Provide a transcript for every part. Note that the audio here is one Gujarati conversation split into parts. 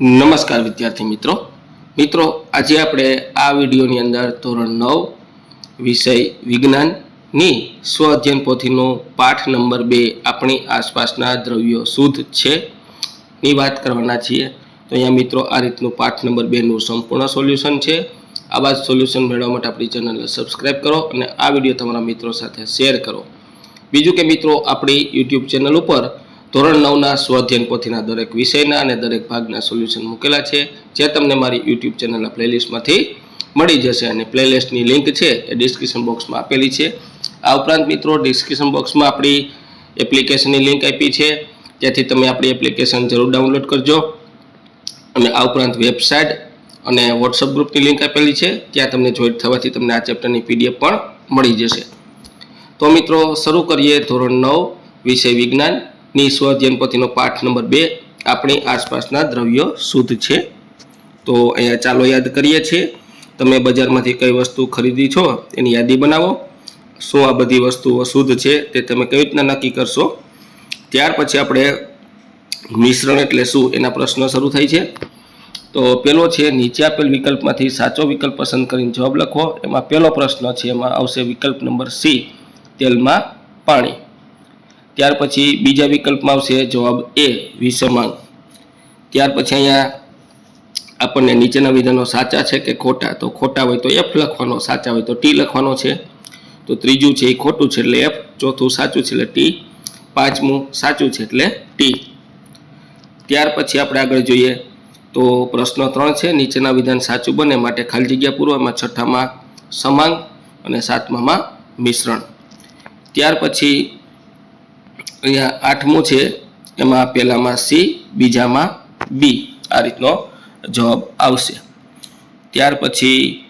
નમસ્કાર વિદ્યાર્થી મિત્રો. મિત્રો, આજે આપણે આ વિડીયોની અંદર ધોરણ નવ, વિષય વિજ્ઞાનની સ્વ અધ્યયન પોથીનો પાઠ નંબર બે આપણી આસપાસના દ્રવ્યો શુદ્ધ છે ની વાત કરવાના છીએ. તો અહીંયા મિત્રો, આ રીતનું પાઠ નંબર બેનું સંપૂર્ણ સોલ્યુશન છે. આવા જ સોલ્યુશન મેળવવા માટે આપણી ચેનલને સબસ્ક્રાઈબ કરો અને આ વીડિયો તમારા મિત્રો સાથે શેર કરો. બીજું કે મિત્રો, આપણી યુટ્યુબ ચેનલ ઉપર ધોરણ નવના સ્વાધ્યાયન પોથીના દરેક વિષયના અને દરેક ભાગના સોલ્યુશન મૂકેલા છે, જે તમને મારી યુટ્યુબ ચેનલના પ્લેલિસ્ટમાંથી મળી જશે. અને પ્લેલિસ્ટની લિંક છે એ ડિસ્ક્રિપ્શન બોક્સમાં આપેલી છે. આ ઉપરાંત મિત્રો ડિસ્ક્રિપ્શન બોક્સમાં આપણી એપ્લિકેશનની લિંક આપી છે. ત્યાંથી તમે આપણી એપ્લિકેશન જરૂર ડાઉનલોડ કરજો. અને આ ઉપરાંત વેબસાઇટ અને વોટ્સઅપ ગ્રુપની લિંક આપેલી છે. ત્યાં તમને જોઈન્ટ થવાથી તમને આ ચેપ્ટરની પીડીએફ પણ મળી જશે. તો મિત્રો, શરૂ કરીએ ધોરણ નવ, વિષય વિજ્ઞાનની સ્વધ્યન પોથીનો પાઠ નંબર બે, આપણી આસપાસના દ્રવ્યો શુદ્ધ છે. તો અહીંયા ચાલો યાદ કરીએ છીએ, તમે બજારમાંથી કઈ વસ્તુ ખરીદી છો એની યાદી બનાવો. શું આ બધી વસ્તુઓ શુદ્ધ છે તે તમે કઈ રીતના નક્કી કરશો? ત્યાર પછી આપણે મિશ્રણ એટલે શું એના પ્રશ્નો શરૂ થાય છે. તો પેલો છે, નીચે આપેલ વિકલ્પમાંથી સાચો વિકલ્પ પસંદ કરીને જવાબ લખો. એમાં પહેલો પ્રશ્ન છે, એમાં આવશે વિકલ્પ નંબર સી, તેલમાં પાણી. ત્યાર પછી બીજા વિકલ્પમાં આવશે જવાબ એ વિષમાંગ ત્યાર પછી અહીંયા આપણને નીચેના વિધાનો સાચા છે કે ખોટા? તો ખોટા હોય તો એફ લખવાનો, સાચા હોય તો ટી લખવાનો છે. તો ત્રીજું છે એ ખોટું છે એટલે એફ ચોથું સાચું છે એટલે ટી પાંચમું સાચું છે એટલે ટી ત્યાર પછી આપણે આગળ જોઈએ તો પ્રશ્ન ત્રણ છે, નીચેના વિધાન સાચું બને માટે ખાલી જગ્યા પૂર્વમાં છઠ્ઠામાં સમાંગ અને સાતમામાં મિશ્રણ. ત્યાર પછી અહીંયા આઠમું છે, એમાં પહેલામાં સી, બીજામાં બી. આ રીતનો જવાબ આવશે. ત્યાર પછી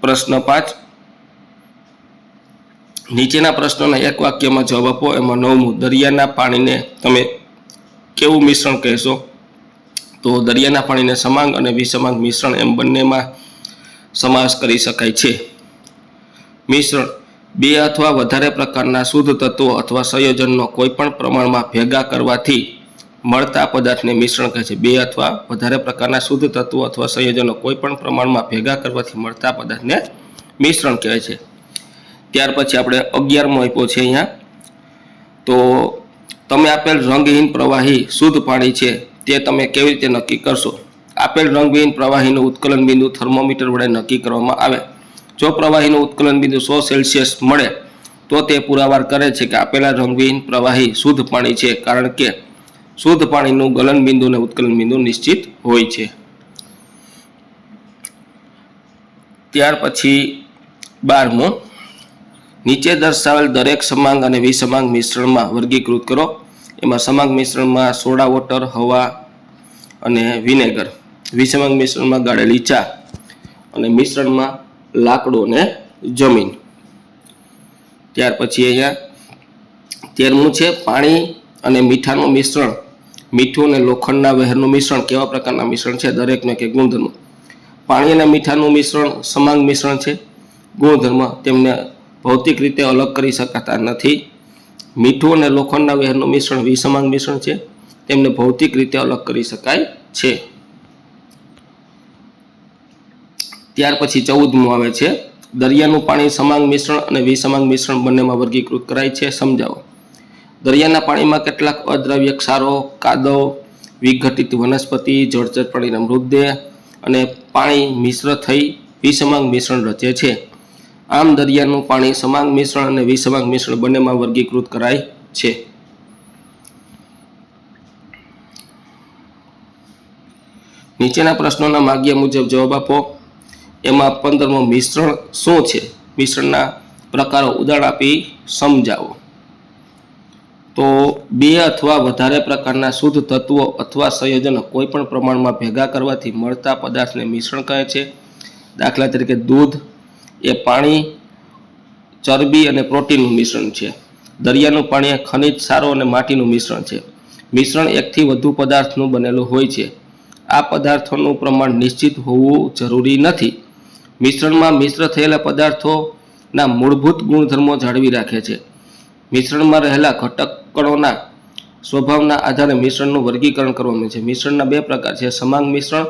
પ્રશ્ન પાંચ. નીચેના પ્રશ્નોના એક વાક્યમાં જવાબ આપો, એમાં નવમું દરિયાના પાણીને તમે કેવું મિશ્રણ કહેશો? તો દરિયાના પાણીને સમાંગ અને વિસમાંગ મિશ્રણ એમ બંનેમાં સમાવેશ કરી શકાય છે. મિશ્રણ. બે અથવા વધારે પ્રકારના શુદ્ધ તત્વો અથવા સંયોજનનો કોઈપણ પ્રમાણમાં ભેગા કરવાથી મળતા પદાર્થને મિશ્રણ કહે છે. બે અથવા વધારે પ્રકારના શુદ્ધ તત્વો અથવા સંયોજનો કોઈપણ પ્રમાણમાં ભેગા કરવાથી મળતા પદાર્થને મિશ્રણ કહેવાય છે. ત્યાર પછી આપણે અગિયારમો આપ્યો છે અહીંયા. તો તમે આપેલ રંગહીન પ્રવાહી શુદ્ધ પાણી છે તે તમે કેવી રીતે નક્કી કરશો? આપેલ રંગહીન પ્રવાહીનું ઉત્કલન બિંદુ થર્મોમીટર વડે નક્કી કરવામાં આવે. જો પ્રવાહીનું ઉત્કલન બિંદુ સો સેલ્સિયસ મળે, તો તે પુરાવાર કરે છે કે આપેલા રંગવિહીન પ્રવાહી શુદ્ધ પાણી છે, કારણ કે શુદ્ધ પાણીનું ગલન બિંદુ અને ઉત્કલન બિંદુ નિશ્ચિત હોય છે. ત્યાર પછી બારમું, નીચે દર્શાવેલ દરેક સમાંગ અને વિસમાંગ મિશ્રણમાં વર્ગીકૃત કરો. એમાં સમાંગ મિશ્રણમાં સોડા, વોટર, હવા અને વિનેગર. વિસમાંગ મિશ્રણમાં ગાળેલી ચા અને મિશ્રણમાં લાકડું અને જમીન. ત્યાર પછી અહીંયા તેરમું છે પાણી અને મીઠાનું મિશ્રણ. મીઠું અને લોખંડના વહેરનું મિશ્રણ કેવા પ્રકારના મિશ્રણ છે? દરેકનો કે ગુણધર્મ. પાણી અને મીઠાનું મિશ્રણ સમાંગ મિશ્રણ છે. ગુણધર્મ તેમને ભૌતિક રીતે અલગ કરી શકાતા નથી. મીઠું અને લોખંડના વહેરનું મિશ્રણ વિસમાંગ મિશ્રણ છે. તેમને ભૌતિક રીતે અલગ કરી શકાય છે. ત્યાર પછી ચૌદમું આવે છે. દરિયાનું પાણી સમાંગ મિશ્રણ અને વિસમાંગ મિશ્રણ બંનેમાં વર્ગીકૃત કરાય છે. સમજાવો. દરિયાના પાણીમાં કેટલાક અદ્રવ્ય ક્ષારો, કાદવ, વિઘટિત વનસ્પતિ જળચર પાણીના મૃતદેહ અને પાણી મિશ્ર થઈ વિસમાંગ મિશ્રણ રચે છે. આમ દરિયાનું પાણી સમાંગ મિશ્રણ અને વિસમાંગ મિશ્રણ બંનેમાં વર્ગીકૃત કરાય છે. નીચેના પ્રશ્નોના માગ્યા મુજબ જવાબ આપો. એમાં પંદરમો મિશ્રણ શું છે? મિશ્રણના પ્રકારો ઉદાહરણ આપી સમજાવો. તો બે અથવા વધારે પ્રકારના શુદ્ધ તત્વો અથવા સંયોજનો કોઈ પણ પ્રમાણમાં ભેગા કરવાથી મળતા પદાર્થને મિશ્રણ કહે છે. દાખલા તરીકે દૂધ એ પાણી, ચરબી અને પ્રોટીનનું મિશ્રણ છે. દરિયાનું પાણી એ ખનિજ, સારો અને માટીનું મિશ્રણ છે. મિશ્રણ એકથી વધુ પદાર્થનું બનેલું હોય છે. આ પદાર્થોનું પ્રમાણ નિશ્ચિત હોવું જરૂરી નથી. મિશ્રણમાં મિશ્ર થયેલા પદાર્થોના મૂળભૂત ગુણધર્મો જાળવી રાખે છે. મિશ્રણમાં રહેલા ઘટક કણોના સ્વભાવના આધારે મિશ્રણનું વર્ગીકરણ કરવામાં છે. મિશ્રણના બે પ્રકાર છે સમાંગ મિશ્રણ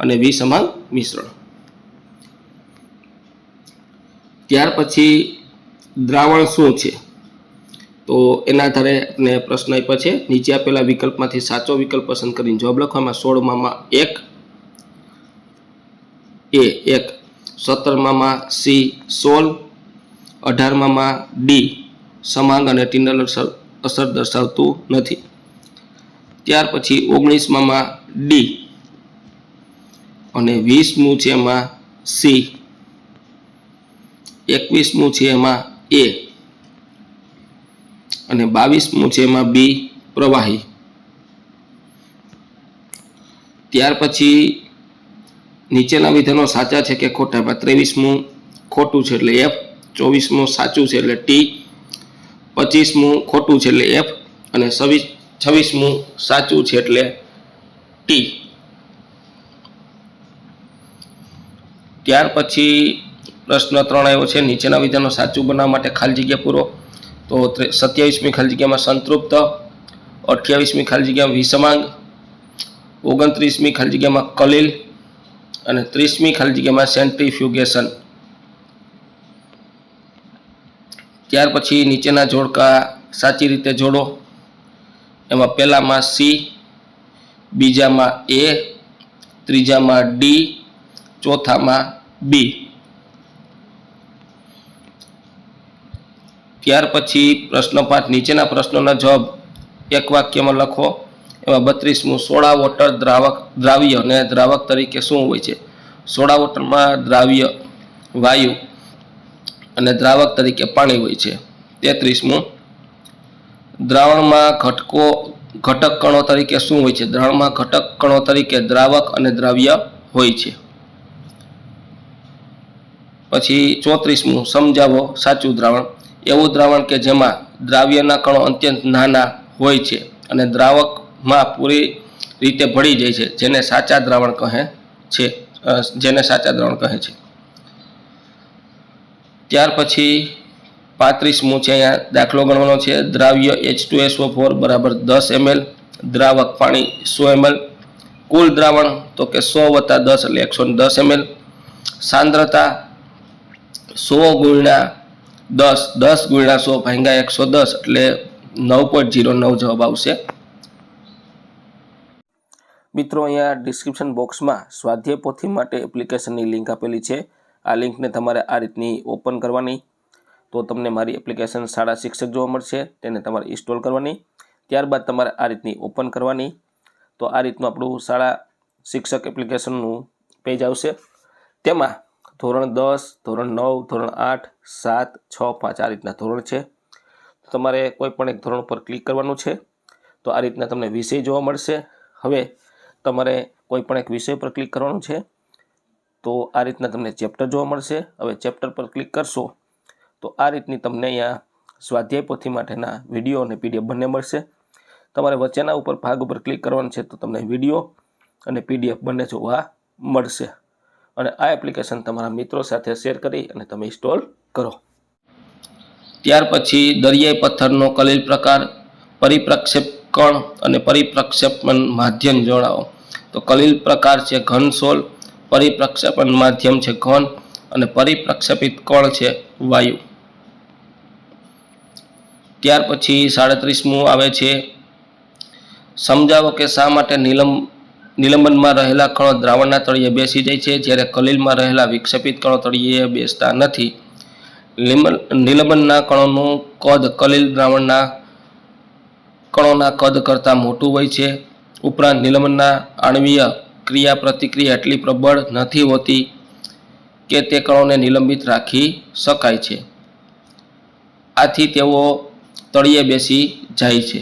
અને વિસમાંગ મિશ્રણ. ત્યાર પછી દ્રાવણ શું છે? તો એના આધારે આપણે પ્રશ્ન આપ્યો છે. નીચે આપેલા વિકલ્પમાંથી સાચો વિકલ્પ પસંદ કરીને જવાબ લખવામાં સોળમામાં એક, એ, એક. સત્તરમામાં સી સોલ અઢારમામાં ડી. સમાંગ અને ટિંડલ અસર દર્શાવતું નથી. ત્યાર પછી ઓગણીસમામાં ડી અને વીસમું છે એમાં સી. એકવીસમું છે એમાં એ. અને બાવીસમું છે એમાં બી પ્રવાહી. ત્યાર પછી નીચેના વિધાનો સાચા છે કે ખોટા? એમાં ત્રેવીસમું ખોટું છે એટલે એફ ચોવીસમું સાચું છે એટલે ટી પચીસમું ખોટું છે એટલે એફ અને છવ્વીસ, છવ્વીસમું સાચું છે એટલે ટી ત્યાર પછી પ્રશ્ન ત્રણ આવ્યો છે, નીચેના વિધાનો સાચું બનાવવા માટે ખાલી જગ્યા પૂરો. તો સત્યાવીસમી ખાલી જગ્યામાં સંતૃપ્ત, અઠ્યાવીસમી ખાલી જગ્યામાં વિસમાંગ ઓગણત્રીસમી ખાલી જગ્યામાં કલીલ અને ત્રીસમી ખાલી જગ્યામાં સેન્ટ્રીફ્યુગેશન. ત્યાર પછી નીચેના જોડકા સાચી રીતે જોડો. એમાં પહેલામાં સી, બીજામાં એ, ત્રીજામાં ડી, ચોથામાં બી. ત્યાર પછી પ્રશ્ન નીચેના પ્રશ્નોના જવાબ એક વાક્યમાં લખો. એમાં બત્રીસમું સોડા વોટર દ્રાવક, દ્રાવ્ય અને દ્રાવક તરીકે શું હોય છે? સોડા વોટરમાં દ્રાવ્ય, વાયુ અને દ્રાવક તરીકે પાણી હોય છે. તેત્રીસમું, દ્રાવણમાં ઘટકો, ઘટક કણો તરીકે શું હોય છે? દ્રાવણમાં ઘટક કણો તરીકે દ્રાવક અને દ્રાવ્ય હોય છે. પછી ચોત્રીસમું, સમજાવો સાચું દ્રાવણ. એવું દ્રાવણ કે જેમાં દ્રાવ્યના કણો અત્યંત નાના હોય છે અને દ્રાવકમાં પૂરી રીતે ભળી જાય છે, જેને સાચા દ્રાવણ કહે છે જેને સાચા દ્રાવણ કહે છે. ત્યાર પછી પાંત્રીસમું છે અહીંયા દાખલો ગણવાનો છે, દ્રાવ્ય H two S O four બરાબર દસ એમએલ, દ્રાવક પાણી સો એમએલ, કુલ દ્રાવણ તો કે સો વત્તા દસ એટલે એકસો દસ એમએલ, સાંદ્રતા સો ગુણ્યા દસ દસ ગુણ્યા સો ભાંગા એકસો દસ એટલે નવ પોઈન્ટ જીરો નવ જવાબ આવશે. મિત્રો, અહીંયા ડિસ્ક્રિપ્શન બોક્સમાં સ્વાધ્યાય પોથી માટે એપ્લિકેશનની લિંક આપેલી છે. આ લિંકને તમારે આ રીતની ઓપન કરવાની. તો તમને મારી એપ્લિકેશન શાળા શિક્ષક જોવા મળશે, તેને તમારે ઇન્સ્ટોલ કરવાની. ત્યારબાદ તમારે આ રીતની ઓપન કરવાની. તો આ રીતનું આપણું શાળા શિક્ષક એપ્લિકેશનનું પેજ આવશે. તેમાં ધોરણ દસ, ધોરણ નવ, ધોરણ આઠ, સાત, છ, પાંચ આ રીતના ધોરણ છે. તમારે કોઈ પણ એક ધોરણ પર ક્લિક કરવાનું છે. તો આ રીતના તમને વિષય જોવા મળશે. હવે તમારે કોઈ પણ એક વિષય પર ક્લિક કરવાનું છે, તો આ રીતના તમને ચેપ્ટર જોવા મળશે. હવે ચેપ્ટર પર ક્લિક કરશો, તો આ રીતની તમને અહીંયા સ્વાધ્યાય પોથી માટેના વીડિયો અને પીડીએફ બંને મળશે. તમારે વચ્ચેના ઉપર ભાગ ઉપર ક્લિક કરવાનું છે, તો તમને વીડિયો અને પીડીએફ બંને જોવા મળશે. અને આ એપ્લિકેશન તમારા મિત્રો સાથે શેર કરી અને તમે ઇન્સ્ટોલ કરો. ત્યાર પછી દરિયાઈ પથ્થરનો કલીલ પ્રકાર પરિપ્રક્ષેપ કણ અને પરિપ્રક્ષેપણ માધ્યમ જણાવો તો કલીલ પ્રકાર છે ઘન સોલ, પરિપ્રક્ષેપણ માધ્યમ છે ઘન અને પરિપ્રક્ષેપિત કોણ છે વાયુ. ત્યાર પછી સાડત્રીસમું આવે છે, સમજાવો કે શા માટે નિલંબ નિલંબનમાં રહેલા કણો દ્રાવણના તળિયે બેસી જાય છે? જ્યારે કલીલમાં રહેલા વિક્ષેપિત કણો તળિયે બેસતા નથી. નિલંબનના કણોનું કદ કલીલ દ્રાવણના કણોના કદ કરતાં મોટું હોય છે. ઉપરાંત નિલંબનના આણવીય ક્રિયા પ્રતિક્રિયા એટલી પ્રબળ નથી હોતી કે તે કણોને નિલંબિત રાખી શકાય છે. આથી તેઓ તળિયે બેસી જાય છે.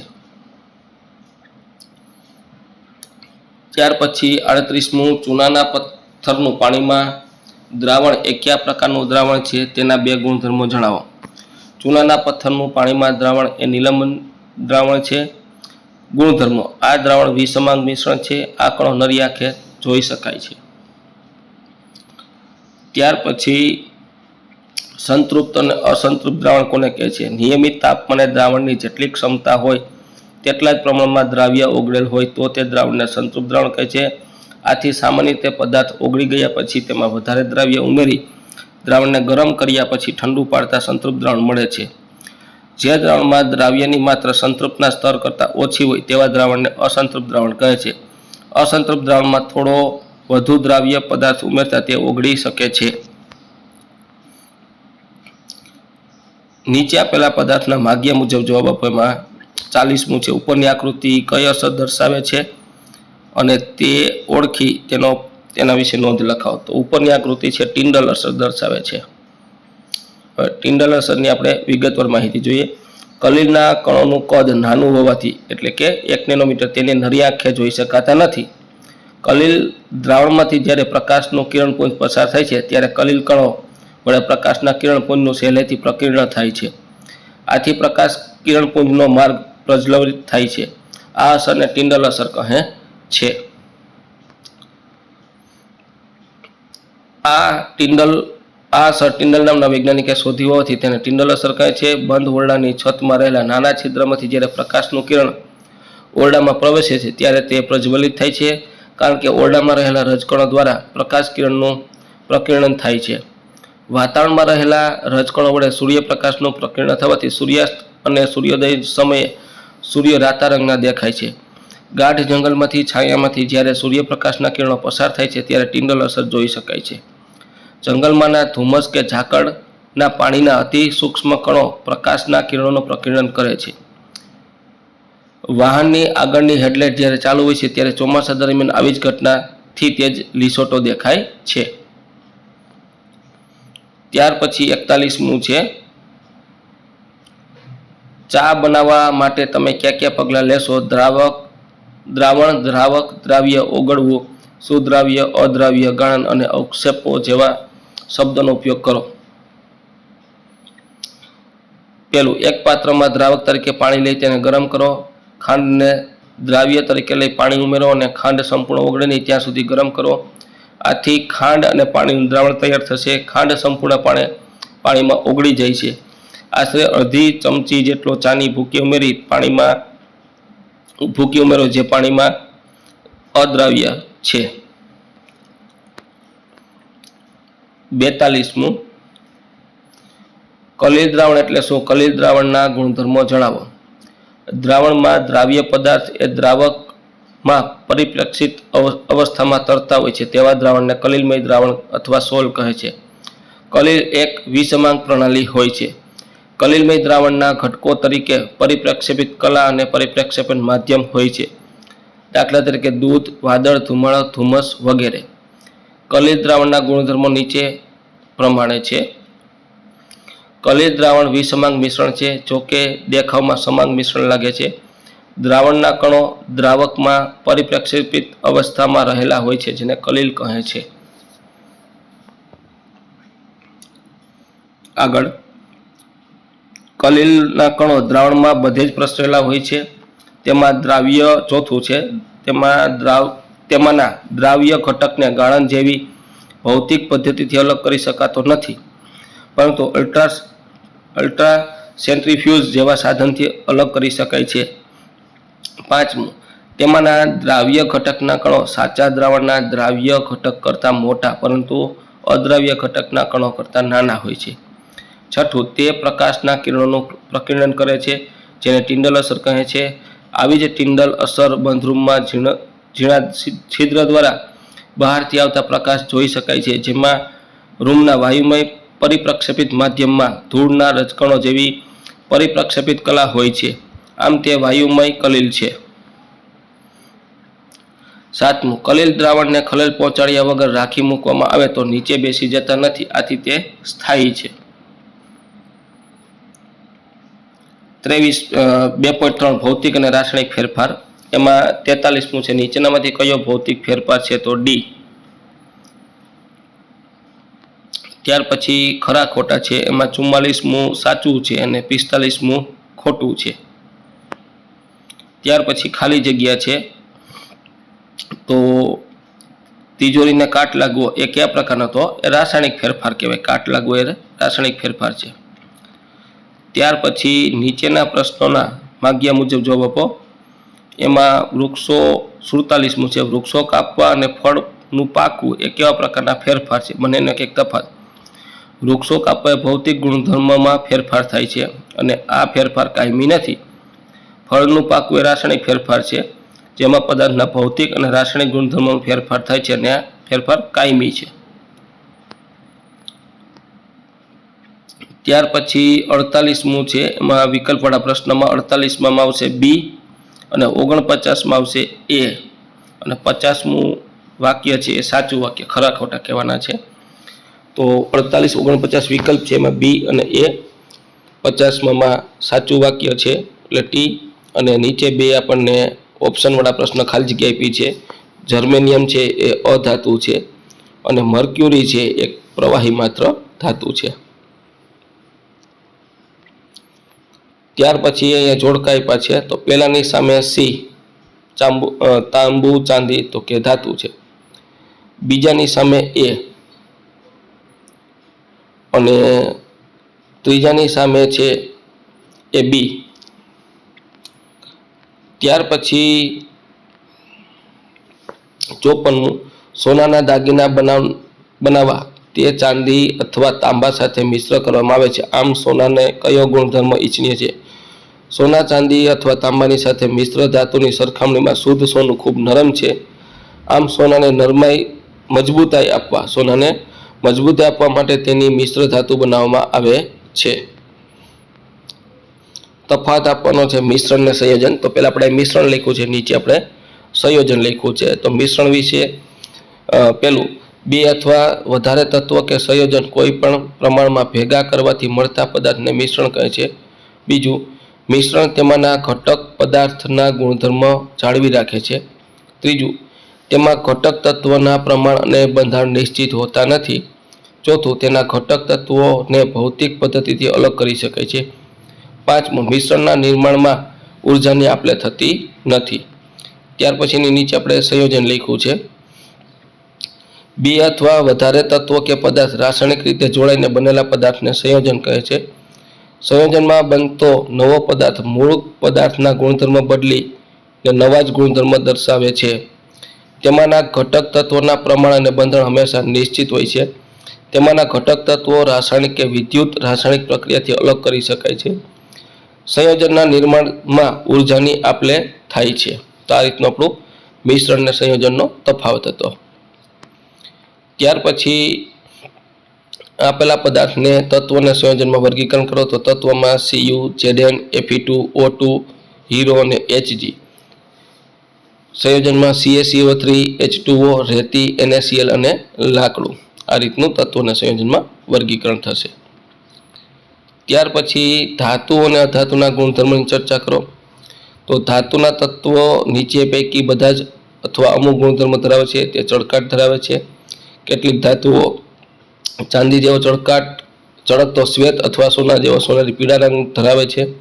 ત્યાર પછી આડત્રીસમું ચૂનાના પથ્થરનું પાણીમાં દ્રાવણ એ કયા પ્રકારનું દ્રાવણ છે તેના બે ગુણધર્મો જણાવો. ચૂનાના પથ્થરનું પાણીમાં દ્રાવણ એ નિલંબન દ્રાવણ છે ગુણધર્મો. આ દ્રાવણ વિસમાંગ મિશ્રણ છે. આ કણો નરી આંખે જોઈ શકાય છે. ત્યાર પછી સંતૃપ્ત અને અસંતૃપ્ત દ્રાવણ કોને કહે છે? નિયમિત તાપમાને દ્રાવણની જેટલી ક્ષમતા હોય, તેટલા જ પ્રમાણમાં દ્રાવ્ય ઓગળેલ હોય તો તે દ્રાવણને સંતૃપ્ત દ્રાવણ કહે છે. આથી સામાન્ય રીતે પદાર્થ ઓગળી ગયા પછી તેમાં વધારે દ્રાવ્ય ઉમેરી દ્રાવણને ગરમ કર્યા પછી ઠંડુ પાડતા સંતૃપ્ત દ્રાવણ મળે છે. જે દ્રાવણમાં દ્રાવ્યની માત્ર સંતૃપ્તના સ્તર કરતાં ઓછી હોય તેવા દ્રાવણને અસંતૃપ્ત દ્રાવણ કહે છે. અસંતૃપ્ત દ્રાવણમાં થોડો વધુ દ્રાવ્ય પદાર્થ ઉમેરતા તે ઓગળી શકે છે. નીચે આપેલા પદાર્થના માગ્યા મુજબ જવાબ આપવામાં ચાલીસમું છે. ઉપરની આકૃતિ કઈ અસર દર્શાવે છે અને તે ઓળખી તેનો તેના વિશે નોંધ લખાવો. તો ઉપરની આકૃતિ છે ટિન્ડલ અસર દર્શાવે છે. હવે ટિન્ડલ અસરની આપણે વિગતવાર માહિતી જોઈએ. કલીલના કણોનું કદ નાનું હોવાથી, એટલે કે એક નેનોમીટર તેને નરી આંખે જોઈ શકાતા નથી. કલીલ દ્રાવણમાંથી જ્યારે પ્રકાશનું કિરણપુંજ પસાર થાય છે, ત્યારે કલીલ કણો વડે પ્રકાશના કિરણપુંજનું સહેલેથી પ્રકીર્ણ થાય છે. આથી પ્રકાશ કિરણપુંજનો માર્ગ પ્રજ્વલિત થાય છે. આ અસરને ટિન્ડલ અસર કહે છે. આ ટિન્ડલ આ અસર ટિંડલ નામના વૈજ્ઞાનિકે શોધી હોવાથી તેને ટિંડલ અસર કહે છે. બંધ ઓરડાની છતમાં રહેલા નાના છિદ્રમાંથી જ્યારે પ્રકાશનું કિરણ ઓરડામાં પ્રવેશે છે ત્યારે તે પ્રજ્વલિત થાય છે, કારણ કે ઓરડામાં રહેલા રજકણો દ્વારા પ્રકાશ કિરણનું પ્રકીર્ણન થાય છે. વાતાવરણમાં રહેલા રજકણો વડે સૂર્યપ્રકાશનું પ્રકીર્ણ થવાથી સૂર્યાસ્ત અને સૂર્યોદય સમયે સૂર્ય રાતા રંગના દેખાય છે. ગાઢ જંગલમાંથી, છાયામાંથી જ્યારે સૂર્યપ્રકાશના કિરણો પસાર થાય છે ત્યારે ટિન્ડલ અસર જોઈ શકાય છે. જંગલમાંના ધુમ્મસ કે ઝાકળના પાણીના અતિ સૂક્ષ્મ કણો પ્રકાશના કિરણોનું પ્રકીર્ણન કરે છે. વાહનની આગળની હેડલાઇટ જ્યારે ચાલુ હોય છે ત્યારે ચોમાસા દરમિયાન આવી જ ઘટનાથી તે જ લીસોટો દેખાય છે. ત્યાર પછી એકતાલીસમું છે. ચા બનાવવા માટે તમે કયા કયા પગલાં લેશો? દ્રાવક, દ્રાવણ, દ્રાવક દ્રાવ્ય ઓગળવું, સુદ્રાવ્ય, અદ્રાવ્ય ગણન અને અવક્ષેપો જેવા શબ્દોનો ઉપયોગ કરો. પેલું એક પાત્રમાં દ્રાવક તરીકે પાણી લઈ તેને ગરમ કરો. ખાંડને દ્રાવ્ય તરીકે લઈ પાણી ઉમેરો અને ખાંડ સંપૂર્ણ ઓગળે નહીં, ત્યાં સુધી ગરમ કરો. આથી ખાંડ અને પાણીનું દ્રાવણ તૈયાર થશે. ખાંડ સંપૂર્ણપણે પાણીમાં ઓગળી જાય છે. આશરે અડધી ચમચી જેટલો ચાની ભૂકી ઉમેરી પાણીમાં, ભૂકી ઉમેરો જે પાણીમાં અદ્રાવ્ય છે. બેતાલીસમું. કલીલ દ્રાવણ એટલે શું? કલીલ દ્રાવણના ગુણધર્મો જણાવો. દ્રાવણમાં દ્રાવ્ય પદાર્થ એ દ્રાવકમાં પરિપ્રેક્ષિત અવ- અવસ્થામાં તરતા હોય છે. તેવા દ્રાવણને કલીલમય દ્રાવણ અથવા સોલ કહે છે. કલીલ એક વિષમાંક પ્રણાલી હોય છે. કલીલમય દ્રાવણના ઘટકો તરીકે પરિપ્રેક્ષેપિત કલા અને પરિપ્રેક્ષેપણ માધ્યમ હોય છે. દાખલા તરીકે દૂધ, વાદળ ધુમાડો ધુમ્મસ વગેરે. કલીલ દ્રાવણના ગુણધર્મો નીચે પ્રમાણે છે. કલીલ દ્રાવણ વિસમાંગ મિશ્રણ છે જોકે દેખાવમાં સમાંગ મિશ્રણ લાગે છે. દ્રાવણના કણો દ્રાવકમાં પરિપ્રેક્ષેપિત અવસ્થામાં રહેલા હોય છે, જેને કલીલ કહે છે. આગળ. કલીલના કણો દ્રાવણમાં બધે જ પ્રસરેલા હોય છે. તેમાં દ્રાવ્ય ચોથું છે. તેમાં દ્રાવ તેમાંના દ્રાવ્ય ઘટકને ગાળણ જેવી ભૌતિક પદ્ધતિથી અલગ કરી શકાતો નથી. પરંતુ અલ્ટ્રા અલ્ટ્રા સેન્ટ્રીફ્યુઝ જેવા સાધનથી અલગ કરી શકાય છે. પાંચમું, તેમાંના દ્રાવ્ય ઘટકના કણો સાચા દ્રાવણના દ્રાવ્ય ઘટક કરતાં મોટા પરંતુ અદ્રાવ્ય ઘટકના કણો કરતાં નાના હોય છે. છઠ્ઠું, તે પ્રકાશના કિરણોનું પ્રકીર્ણન કરે છે, જેને ટિન્ડલ અસર કહે છે. આવી જ ટિન્ડલ અસર બંધરૂમમાં ઝીણ છિ- છિદ્ર દ્વારા બહારથી આવતા પ્રકાશ જોઈ શકાય છે, જેમાં રૂમના વાયુમય પરિપ્રક્ષેપિત માધ્યમમાં ધૂળના રજકણો જેવી પરિપ્રક્ષેપિત કલા હોય છે. આમ તે વાયુમય કલીલ છે. સાતમું, કલીલ દ્રાવણને ખલેલ પહોંચાડ્યા વગર રાખી મૂકવામાં આવે તો નીચે બેસી જતા નથી, આથી તે સ્થાયી છે. ત્રેવીસ બે પોઈન્ટ ત્રણ, ભૌતિક અને રાસાયણિક ફેરફાર. એમાં તેતાલીસમું છે, નીચેનામાંથી કયો ભૌતિક ફેરફાર છે તો ડી ત્યાર પછી ખરા ખોટા છે, એમાં ચુમ્માલીસમું સાચું છે અને પિસ્તાલીસમું ખોટું છે. ત્યાર પછી ખાલી જગ્યા છે, તો તિજોરીને કાટ લાગવો એ કયા પ્રકારનો હતો? એ રાસાયણિક ફેરફાર કહેવાય, કાટ લાગવો એ રાસાયણિક ફેરફાર છે. ત્યાર પછી નીચેના પ્રશ્નોના માગ્યા મુજબ જવાબ આપો. એમાં વૃક્ષો સુડતાલીસમું છે. વૃક્ષો કાપવા અને ફળનું પાકવું એ કેવા પ્રકારના ફેરફાર છે? બંનેનો કંઈક તફાત વૃક્ષો કાપવા એ ભૌતિક ગુણધર્મમાં ફેરફાર થાય છે અને આ ફેરફાર કાયમી નથી. ફળનું પાકવું એ રાસાયણિક ફેરફાર છે, જેમાં પદાર્થના ભૌતિક અને રાસાયણિક ગુણધર્મોમાં ફેરફાર થાય છે અને આ ફેરફાર કાયમી છે. ત્યાર પછી અડતાલીસમું છે. એમાં વિકલ્પવાળા પ્રશ્નમાં અડતાલીસમાં આવશે. બી અને ઓગણપચાસમાં આવશે એ. અને પચાસમું વાક્ય છે એ સાચું વાક્ય, ખરા ખોટા કહેવાના છે. તો અડતાલીસ ઓગણપચાસ વિકલ્પ છે એમાં બી અને એ. પચાસમાં સાચું વાક્ય છે, એટલે ટી. અને નીચે બે આપણને ઓપ્શનવાળા પ્રશ્ન ખાલી જગ્યા આપી છે. જર્મેનિયમ છે એ અધાતુ છે. અને મર્ક્યુરી છે એક પ્રવાહી માત્ર ધાતુ છે. ત્યાર પછી અહીંયા જોડકા પાછી. તો પહેલાંની સામે સી, ચાંબુ તાંબુ ચાંદી, તો કે ધાતુ છે. બીજાની સામે એ. અને ત્રીજાની સામે છે એ બી. ત્યાર પછી ચોપનમું, સોનાના દાગીના બનાવ, બનાવવા. તે ચાંદી અથવા તાંબા સાથે મિશ્ર કરવામાં આવે છે. આમ સોનાને કયો ગુણધર્મ ઈચ્છનીય છે? સોના ચાંદી અથવા તાંબાની સાથે મિશ્ર ધાતુની સરખામણીમાં શુદ્ધ સોનું ખૂબ નરમ છે. આમ સોનાને નરમાઈ મજબૂતાઈ આપવા, સોનાને મજબૂતાઈ આપવા માટે તેની મિશ્ર ધાતુ બનાવવામાં આવે છે. તફાત આપવાનો છે મિશ્રણને સંયોજન. તો પહેલાં આપણે મિશ્રણ લખ્યું છે, નીચે આપણે સંયોજન લખ્યું છે. તો મિશ્રણ વિશે પહેલું બે અથવા વધારે તત્વ કે સંયોજન કોઈ પણ પ્રમાણમાં ભેગા કરવાથી મળતા પદાર્થને મિશ્રણ કહે છે. બીજું મિશ્રણ તેમાંના ઘટક પદાર્થના ગુણધર્મ જાળવી રાખે છે. ત્રીજું, તેમાં ઘટક તત્વના પ્રમાણ અને બંધારણ નિશ્ચિત હોતા નથી. ચોથું, તેના ઘટક તત્વોને ભૌતિક પદ્ધતિથી અલગ કરી શકાય છે. પાંચમું, મિશ્રણના નિર્માણમાં ઉર્જાની આપલે થતી નથી. ત્યાર પછીની નીચે આપણે સંયોજન લખ્યું છે. બે અથવા વધારે તત્વો કે પદાર્થ રાસાયણિક રીતે જોડાઈને બનેલા પદાર્થને સંયોજન કહે છે. સંયોજનમાં બનતો નવો પદાર્થ મૂળ પદાર્થના ગુણધર્મ બદલી ને નવા જ ગુણધર્મ દર્શાવે છે. તેમાંના ઘટક તત્વોના પ્રમાણ અને બંધન હંમેશા નિશ્ચિત હોય છે. તેમાંના ઘટક તત્વો રાસાયણિક કે વિદ્યુત રાસાયણિક પ્રક્રિયાથી અલગ કરી શકાય છે. સંયોજનના નિર્માણમાં ઉર્જાની આપલે થાય છે. તો આ રીતનું આપણું મિશ્રણ અને સંયોજનનો તફાવત હતો. ત્યાર પછી આપેલા પદાર્થને તત્વોને સંયોજનમાં વર્ગીકરણ કરો તો તત્વમાં સીયુ જેડેન એફી ટુ ઓ ટુ હીરો અને એચજી સંયોજનમાં સીએસીઓ થ્રી એચ ટુઓ રેતી એનએસીએલ અને લાકડું. આ રીતનું તત્વોના સંયોજનમાં વર્ગીકરણ થશે. ત્યાર પછી ધાતુ અને અધાતુના ગુણધર્મોની ચર્ચા કરો. તો ધાતુના તત્વો નીચે પૈકી બધા જ અથવા અમુક ગુણધર્મો ધરાવે છે, તે ચળકાટ ધરાવે છે. કેટલીક ધાતુઓ ચાંદી જેવો ચળકાટ, ચળકતો શ્વેત અથવા સોના જેવો સોનેરી પીળા રંગ ધરાવે છે.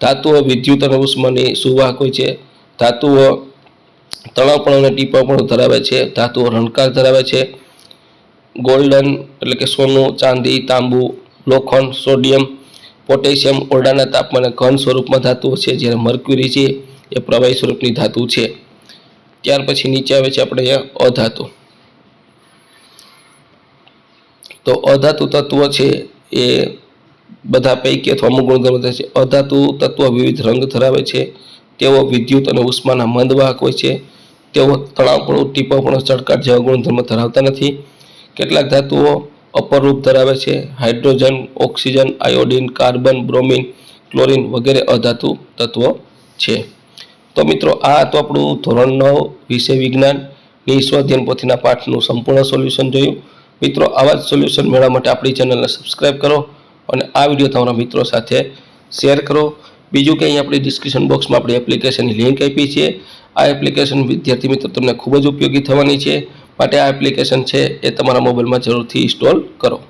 ધાતુઓ વિદ્યુત અને ઉષ્માની સુવાહક હોય છે. ધાતુઓ તણાવપણું અને ટીપાપણ ધરાવે છે. ધાતુઓ રણકાર ધરાવે છે. ગોલ્ડન એટલે કે સોનું, ચાંદી, તાંબુ, લોખંડ, સોડિયમ, પોટેશિયમ, ઓરડાના તાપમાને ઘન સ્વરૂપમાં ધાતુઓ છે. જ્યારે મર્ક્યુરી છે, એ પ્રવાહી સ્વરૂપની ધાતુ છે. ત્યાર પછી નીચે આવે છે આપણે અહીંયા અધાતુ. તો અધાતુ તત્વ છે એ બધા પૈકી અથવા અમુક ગુણધર્મ થાય છે. અધાતુ તત્વ વિવિધ રંગ ધરાવે છે. તેઓ વિદ્યુત અને ઉષ્માના મંદવાહક હોય છે. તેઓ તણાવપણું ટીપાપણું ચળકાટ જેવા ગુણધર્મ ધરાવતા નથી. કેટલાક ધાતુઓ અપરરૂપ ધરાવે છે. Hydrogen, oxygen, iodine, carbon, bromine, chlorine વગેરે અધાતુ તત્વો છે. તો મિત્રો, આ તો આપણું ધોરણ નવ વિષય વિજ્ઞાનની સ્વાધ્યાયન પોથીના પાઠનું સંપૂર્ણ સોલ્યુશન જોયું. મિત્રો, આવા જ સોલ્યુશન મેળવવા માટે આપણી ચેનલને સબસ્ક્રાઈબ કરો અને આ વીડિયો તમારા મિત્રો સાથે શેર કરો. બીજું કે અહીં આપણી ડિસ્ક્રિપ્શન બોક્સમાં આપણી એપ્લિકેશનની લિંક આપી છે. આ એપ્લિકેશન વિદ્યાર્થી મિત્રો તમને ખૂબ જ ઉપયોગી થવાની છે. માટે આ એપ્લિકેશન છે એ તમારા મોબાઈલમાં જરૂરથી ઇન્સ્ટોલ કરો.